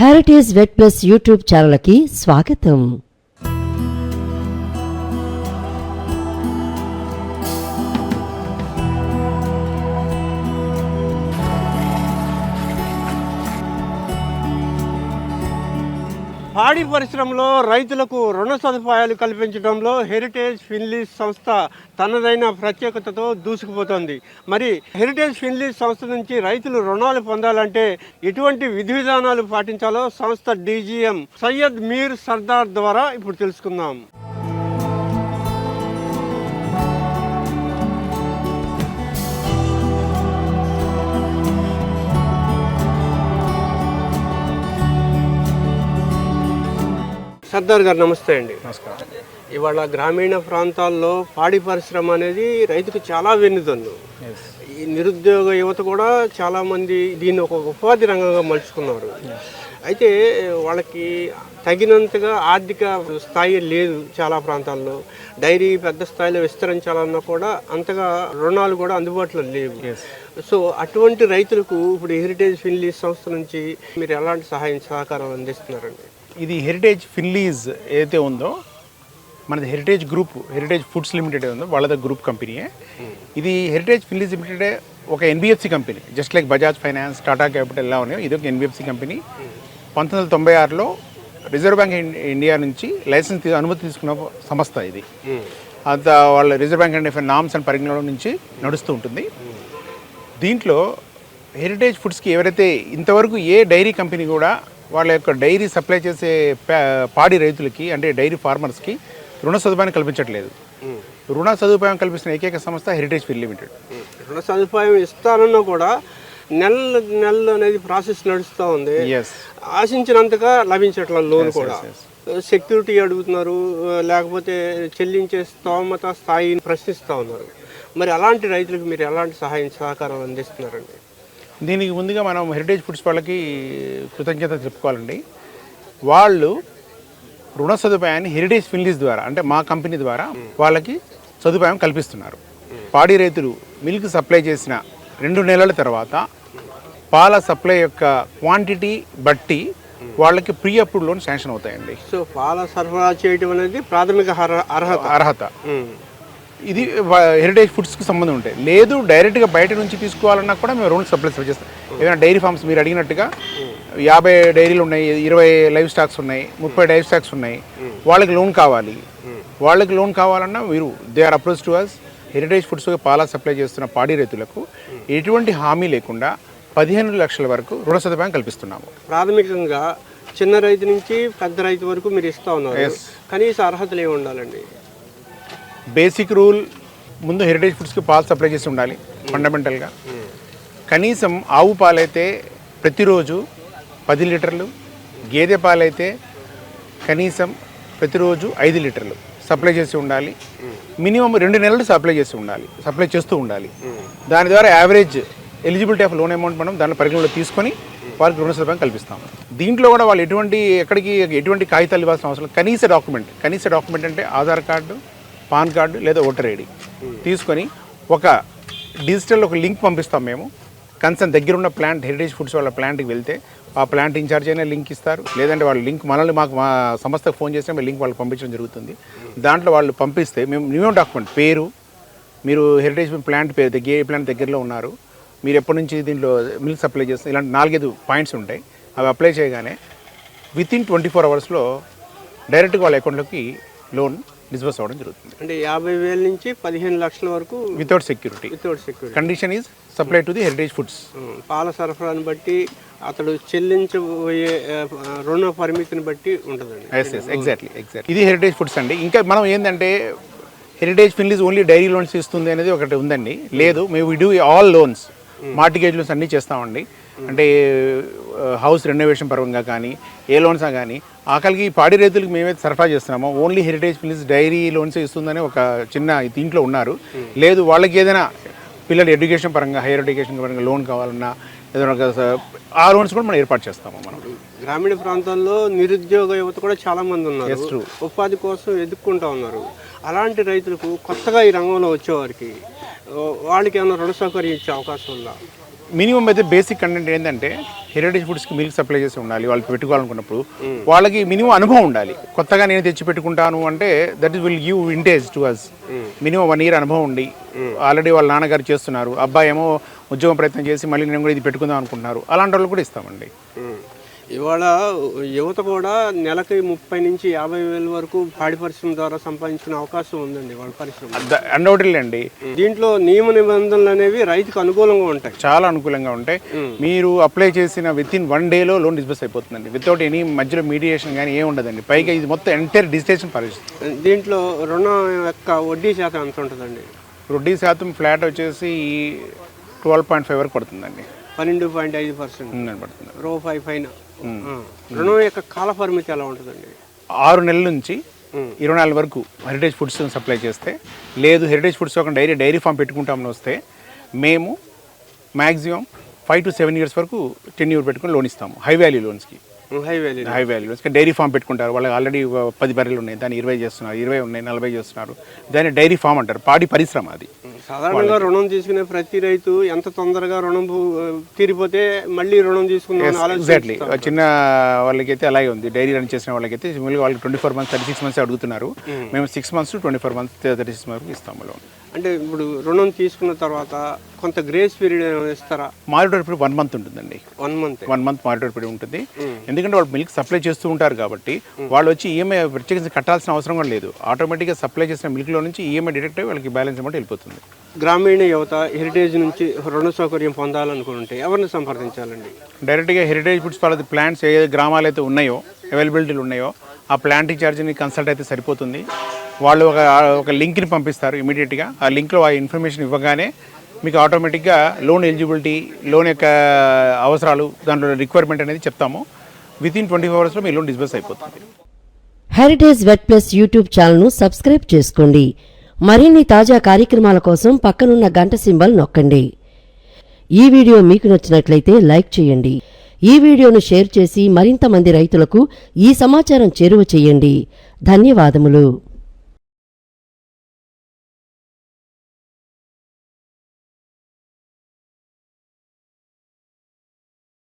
Heritage vet plus YouTube ఛానల్కి స్వాగతం. పాడి పరిశ్రమలో రైతులకు రుణ సదుపాయాలు కల్పించడంలో హెరిటేజ్ ఫిన్లీస్ సంస్థ తనదైన ప్రత్యేకతతో దూసుకుపోతోంది. మరి హెరిటేజ్ ఫిన్లీస్ సంస్థ నుంచి రైతులు రుణాలు పొందాలంటే ఎటువంటి విధి విధానాలు పాటించాలో సంస్థ డీజీఎం సయ్యద్ మీర్ సర్దార్ ద్వారా ఇప్పుడు తెలుసుకుందాం. సర్దార్ గారు నమస్తే అండి. నమస్కారం. ఇవాళ గ్రామీణ ప్రాంతాల్లో పాడి పరిశ్రమ అనేది రైతుకు చాలా వెన్నుదన్ను. ఈ నిరుద్యోగ యువత కూడా చాలా మంది దీన్ని ఒక ఉపాధి రంగంగా మలుచుకున్నారు. అయితే వాళ్ళకి తగినంతగా ఆర్థిక స్థాయి లేదు చాలా ప్రాంతాల్లో. డైరీ పెద్ద స్థాయిలో విస్తరించాలన్నా కూడా అంతగా రుణాలు కూడా అందుబాటులో లేవు. సో అటువంటి రైతులకు ఇప్పుడు హెరిటేజ్ ఫిన్లీ సంస్థ నుంచి మీరు ఎలాంటి సహాయం సహకారం అందిస్తున్నారండి? ఇది హెరిటేజ్ ఫిన్లీజ్ ఏదైతే ఉందో మనది Heritage group Heritage Foods Limited ఉందో వాళ్ళది గ్రూప్ కంపెనీయే ఇది హెరిటేజ్ ఫిన్లీజ్ లిమిటెడ్ ఒక NBFC company just like Bajaj Finance Tata Capital ఎలా ఉన్నాయో ఇది ఒక ఎన్బిఎఫ్సి కంపెనీ పంతొమ్మిది వందల తొంభై ఆరులో రిజర్వ్ బ్యాంక్ ఇండియా నుంచి లైసెన్స్ అనుమతి తీసుకున్న సంస్థ ఇది. అంత వాళ్ళ Reserve Bank and norms and పరిజ్ఞానం నుంచి నడుస్తూ ఉంటుంది. దీంట్లో హెరిటేజ్ ఫుడ్స్కి ఎవరైతే ఇంతవరకు ఏ డైరీ కంపెనీ కూడా వాళ్ళ యొక్క డైరీ సప్లై చేసే పాడి రైతులకి అంటే డైరీ ఫార్మర్స్కి రుణ సదుపాయాన్ని కల్పించట్లేదు. రుణ సదుపాయం కల్పిస్తున్న ఏకైక సంస్థ హెరిటేజ్ ఫీల్డ్ లిమిటెడ్ రుణ సదుపాయం ఇస్తానన్నా కూడా నెల నెలలు అనేది ప్రాసెస్ నడుస్తూ ఉంది. ఆశించినంతగా లభించట్ల లోన్ కూడా. సెక్యూరిటీ అడుగుతున్నారు లేకపోతే చెల్లించే స్తోమత స్థాయిని ప్రశ్నిస్తూ ఉన్నారు. మరి అలాంటి రైతులకు మీరు ఎలాంటి సహాయం సహకారం అందిస్తున్నారండి? దీనికి ముందుగా మనం హెరిటేజ్ ఫుడ్స్ వాళ్ళకి కృతజ్ఞత చెప్పుకోవాలండి. వాళ్ళు రుణ సదుపాయాన్ని హెరిటేజ్ ఫిన్లీస్ ద్వారా అంటే మా కంపెనీ ద్వారా వాళ్ళకి సదుపాయం కల్పిస్తున్నారు. పాడి రైతులు మిల్క్ సప్లై చేసిన రెండు నెలల తర్వాత పాల సప్లై యొక్క క్వాంటిటీ బట్టి వాళ్ళకి ప్రీ అప్రూవ్ లోన్ శాంక్షన్ అవుతాయండి. సో పాల సరఫరా చేయడం అనేది ప్రాథమిక అర్హ- అర్హత. అర్హత. ఇది హెరిటేజ్ ఫుడ్స్కి సంబంధం ఉంటాయి. లేదు డైరెక్ట్గా బయట నుంచి తీసుకోవాలన్నా కూడా మేము రూల్ సప్లై చేస్తాం. ఏదైనా డైరీ ఫార్మ్స్ మీరు అడిగినట్టుగా యాభై డైరీలు ఉన్నాయి ఇరవై లైవ్ స్టాక్స్ ఉన్నాయి ముప్పై లైవ్ స్టాక్స్ ఉన్నాయి. వాళ్ళకి లోన్ కావాలి. వాళ్ళకి లోన్ కావాలన్నా మీరు they are approach to us Heritage Foods Pala supply చేస్తున్న పాడి రైతులకు ఎటువంటి హామీ లేకుండా పదిహేను లక్షల వరకు రుణ సదుపాయం కల్పిస్తున్నాము. ప్రాథమికంగా చిన్న రైతు నుంచి పెద్ద రైతు వరకు మీరు ఇస్తా ఉన్నారు. కనీస అర్హతలు ఏమి ఉండాలండి? బేసిక్ రూల్ ముందు హెరిటేజ్ ఫుడ్స్కి పాలు సప్లై చేసి ఉండాలి ఫండమెంటల్గా. కనీసం ఆవు పాలైతే ప్రతిరోజు పది లీటర్లు గేదె పాలైతే కనీసం ప్రతిరోజు ఐదు లీటర్లు సప్లై చేసి ఉండాలి. మినిమం రెండు నెలలు సప్లై చేసి ఉండాలి సప్లై చేస్తూ ఉండాలి. దాని ద్వారా average eligibility of loan amount మనం దాని పరిగణలో తీసుకొని వారికి రుణ సదుపాయం కల్పిస్తాం. దీంట్లో కూడా వాళ్ళు ఎటువంటి ఎక్కడికి ఎటువంటి కాగితాలు ఇవ్వాల్సిన అవసరం కనీస డాక్యుమెంట్ కనీస డాక్యుమెంట్ అంటే ఆధార్ కార్డు పాన్ కార్డు లేదా ఓటర్ ఐడి. తీసుకొని ఒక డిజిటల్ ఒక లింక్ పంపిస్తాం మేము. కన్సర్న్ దగ్గర ఉన్న ప్లాంట్ హెరిటేజ్ ఫుడ్స్ వాళ్ళ ప్లాంట్కి వెళ్తే ఆ ప్లాంట్ ఇన్ఛార్జ్ అయినా లింక్ ఇస్తారు. లేదంటే వాళ్ళు లింక్ మనల్ని మాకు మా సంస్థకు ఫోన్ చేస్తే మేము లింక్ వాళ్ళకి పంపించడం జరుగుతుంది. దాంట్లో వాళ్ళు పంపిస్తే మేము న్యూ డాక్యుమెంట్ పేరు మీరు హెరిటేజ్ ప్లాంట్ పేరు దగ్గర ఏ ప్లాంట్ దగ్గరలో ఉన్నారు మీరు ఎప్పటి నుంచి దీంట్లో మిల్క్ సప్లై చేస్తారు ఇలాంటి నాలుగైదు పాయింట్స్ ఉంటాయి. అవి అప్లై చేయగానే విత్ ఇన్ ట్వంటీ ఫోర్ అవర్స్లో డైరెక్ట్గా వాళ్ళ అకౌంట్లోకి లోన్ డిస్బర్స్ అవ్వడం జరుగుతుంది. అంటే యాభై వేల నుంచి పదిహేను లక్షల వరకు without security without security condition is supply to the Heritage Foods పాల సరఫరాని బట్టి అతడు చెల్లించబోయే రుణ పరిమితిని బట్టి ఉంటుందండి. ఎస్ ఎస్ ఎగ్జాక్ట్లీ ఎగ్జాక్ట్లీ ఇది హెరిటేజ్ ఫుడ్స్ అండి. ఇంకా మనం ఏంటంటే Heritage Finlease only dairy loans ఇస్తుంది అనేది ఒకటి ఉందండి. లేదు మేము do all loans mortgage loans అన్నీ చేస్తామండి. అంటే హౌస్ రెనోవేషన్ పరంగా కానీ ఏ లోన్స్ కానీ ఆకలికి పాడి రైతులకు మేమైతే సరఫరా చేస్తున్నామో. Only Heritage Finlease dairy loans ఇస్తుందని ఒక చిన్న దీంట్లో ఉన్నారు. లేదు వాళ్ళకి ఏదైనా పిల్లల ఎడ్యుకేషన్ పరంగా హైయర్ ఎడ్యుకేషన్ పరంగా లోన్ కావాలన్నా ఏదైనా ఆ లోన్స్ కూడా మనం ఏర్పాటు చేస్తాము మనం. గ్రామీణ ప్రాంతాల్లో నిరుద్యోగ యువత కూడా చాలా మంది ఉన్నారు. ఉపాధి కోసం ఎదుక్కుంటా ఉన్నారు. అలాంటి రైతులకు కొత్తగా ఈ రంగంలో వచ్చేవారికి ఆ, వాళ్ళకి ఏమైనా రుణ సౌకర్యం ఇచ్చే అవకాశం ఉందా? మినిమం అయితే బేసిక్ కంటెంట్ ఏంటంటే హెరిటేజ్ ఫుడ్స్కి మిల్క్ సప్లై చేసి ఉండాలి వాళ్ళు పెట్టుకోవాలనుకున్నప్పుడు వాళ్ళకి మినిమం అనుభవం ఉండాలి. కొత్తగా నేను తెచ్చి పెట్టుకుంటాను అంటే that is will give vintage to us minimum one year అనుభవం ఉండి ఆల్రెడీ వాళ్ళ నాన్నగారు చేస్తున్నారు అబ్బాయి ఏమో ఉద్యోగం ప్రయత్నం చేసి మళ్ళీ నేను కూడా ఇది పెట్టుకుందాం అనుకుంటున్నారు. అలాంటి వాళ్ళు కూడా ఇస్తామండి. ఇవాళ యువత కూడా నెలకి ముప్పై నుంచి యాభై వేల వరకు పాడి పరిశ్రమ ద్వారా సంపాదించుకునే అవకాశం ఉందండి వాళ్ళ పరిశ్రమ. అన్డౌటెడ్లీ అండి. దీంట్లో నియమ నిబంధనలు అనేవి రైతుకు అనుకూలంగా ఉంటాయి. చాలా అనుకూలంగా ఉంటాయి. మీరు అప్లై చేసిన విత్ ఇన్ వన్ డేలో లోన్ డిస్బర్స్ అయిపోతుందండి. వితౌట్ ఎనీ మధ్యలో మీడియేషన్ కానీ ఏం ఉండదండి. పైగా ఇది మొత్తం ఎంటైర్ డిజిటేషన్ పరిస్థితి దీంట్లో రుణం యొక్క వడ్డీ శాతం ఎంత ఉంటుందండి? వడ్డీ శాతం ఫ్లాట్ వచ్చేసి ట్వెల్వ్ పాయింట్ ఫైవ్ వరకు పడుతుందండి. పన్నెండు పాయింట్ ఐదు పర్సెంట్. పడుతుంది రూపాయి పైన. రుణం యొక్క కాల పరిమితి ఎలా ఉంటుందండి? ఆరు నెలల నుంచి. ఇరవై నాలుగు వరకు హెరిటేజ్ ఫుడ్స్ సప్లై చేస్తే లేదు హెరిటేజ్ ఫుడ్స్ ఒక డైరీ డైరీ ఫామ్ పెట్టుకుంటామని వస్తే మేము maximum five to seven years వరకు టెన్ ఇయర్ పెట్టుకుని లోన్ ఇస్తాము high value లోన్స్కి highway high value loans dairy farm పెట్టుకుంటారు వాళ్ళకి ఆల్రెడీ పది బర్రెలు ఉన్నాయి దాన్ని ఇరవై చేస్తున్నారు ఇరవై ఉన్నాయి నలభై చేస్తున్నారు దాన్ని డైరీ ఫామ్ అంటారు పాడి పరిశ్రమ అది. సాధారణంగా రుణం తీసుకునే ప్రతి రైతు ఎంత తొందరగా రుణం తీరిపోతే మళ్ళీ రుణం తీసుకుందాం ఎగ్జాక్ట్లీ చిన్న వాళ్ళకైతే అలాగే ఉంది. డైరీ రన్ చేసిన వాళ్ళకైతే వాళ్ళకి twenty four months thirty six months అడుగుతున్నారు మేము six months to twenty four months thirty six వరకు ఇస్తాము లోన్ అంటే ఇప్పుడు రుణం తీసుకున్న తర్వాత కొంత గ్రేస్ పీరియడ్ ఏమైనా ఇస్తారా? మారిటోర్ పీరియడ్ వన్ మంత్ ఉంటుందండి. One month one month moratorium period ఉంటుంది. ఎందుకంటే వాళ్ళు మిల్క్ సప్లై చేస్తూ ఉంటారు కాబట్టి వాళ్ళు వచ్చి ఈఎంఐ ప్రత్యేకించి కట్టాల్సిన అవసరం కూడా లేదు. ఆటోమేటిక్గా సప్లై చేసిన మిల్క్లో నుంచి ఈఎంఐ డిడక్ట్ అయ్యి వాళ్ళకి బ్యాలెన్స్ అమౌంట్ వెళ్ళిపోతుంది. గ్రామీణ యువత హెరిటేజ్ నుంచి రుణ సౌకర్యం పొందాలనుకుంటే ఎవరిని సంప్రదించాలండి? డైరెక్ట్గా హెరిటేజ్ ఫుడ్స్ వాళ్ళది ప్లాంట్స్ ఏ గ్రామాలు అయితే ఉన్నాయో అవైలబిలిటీలు ఉన్నాయో ఆ ప్లాంటింగ్ ఛార్జ్ని కన్సల్ట్ అయితే సరిపోతుంది. వాళ్ళు ఒక ఒక లింక్ని పంపిస్తారు ఇమీడియట్గా. ఆ లింక్లో ఆ ఇన్ఫర్మేషన్ ఇవ్వగానే మీకు ఆటోమేటిక్గా లోన్ ఎలిజిబిలిటీ లోన్ యొక్క అవసరాలు దాంట్లో రిక్వైర్మెంట్ అనేది చెప్తాము. విత్ ఇన్ ట్వంటీ ఫోర్ అవర్స్లో మీ లోన్ డిస్బర్స్ అయిపోతుంది. హెరిటేజ్ వెట్ ప్లస్ యూట్యూబ్ ఛానల్ను సబ్స్క్రైబ్ చేసుకోండి. మరిన్ని తాజా కార్యక్రమాల కోసం పక్కనున్న గంట సింబల్ నొక్కండి. ఈ వీడియో మీకు నచ్చినట్లయితే లైక్ చేయండి. ఈ వీడియోను షేర్ చేసి మరింత మంది రైతులకు ఈ సమాచారం చేరువ చేయండి. ధన్యవాదములు.